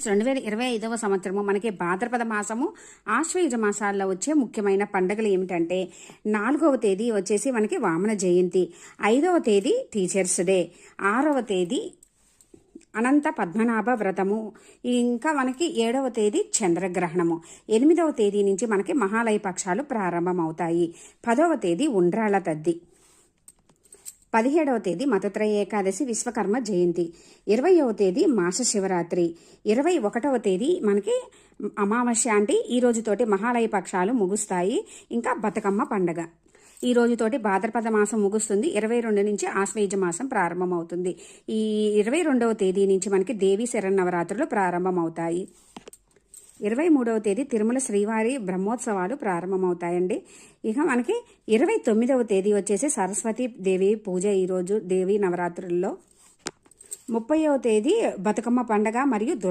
Friends రెండు వేల ఇరవై ఐదవ సంవత్సరము మనకి భాద్రపద మాసము ఆశ్వయుజ మాసాల్లో వచ్చే ముఖ్యమైన పండుగలు ఏమిటంటే నాలుగవ తేదీ వచ్చేసి మనకి వామన జయంతి ఐదవ తేదీ టీచర్స్ డే ఆరవ తేదీ అనంత పద్మనాభ వ్రతము ఇంకా మనకి ఏడవ తేదీ చంద్రగ్రహణము. ఎనిమిదవ తేదీ నుంచి మనకి మహాలయ పక్షాలు ప్రారంభమవుతాయి. పదవ తేదీ ఉండ్రాళ్ళ తద్ది. పదిహేడవ తేదీ మతత్రయ ఏకాదశి విశ్వకర్మ జయంతి. ఇరవయవ తేదీ మాస శివరాత్రి. ఇరవై ఒకటవ తేదీ మనకి అమావాస్య అంటే ఈ రోజుతోటి మహాలయ పక్షాలు ముగుస్తాయి. ఇంకా బతుకమ్మ పండగ. ఈ రోజుతోటి భాద్రపద మాసం ముగుస్తుంది. ఇరవై రెండు నుంచి ఆశ్వేజ మాసం ప్రారంభమవుతుంది. ఈ ఇరవై రెండవ తేదీ నుంచి మనకి దేవీ శరన్నవరాత్రులు ప్రారంభమవుతాయి. ఇరవై మూడవ తేదీ తిరుమల శ్రీవారి బ్రహ్మోత్సవాలు ప్రారంభమవుతాయండి. ఇక మనకి ఇరవై తొమ్మిదవ తేదీ వచ్చేసి సరస్వతి దేవి పూజ ఈరోజు దేవి నవరాత్రుల్లో. ముప్పైవ తేదీ బతుకమ్మ పండగ మరియు దుర్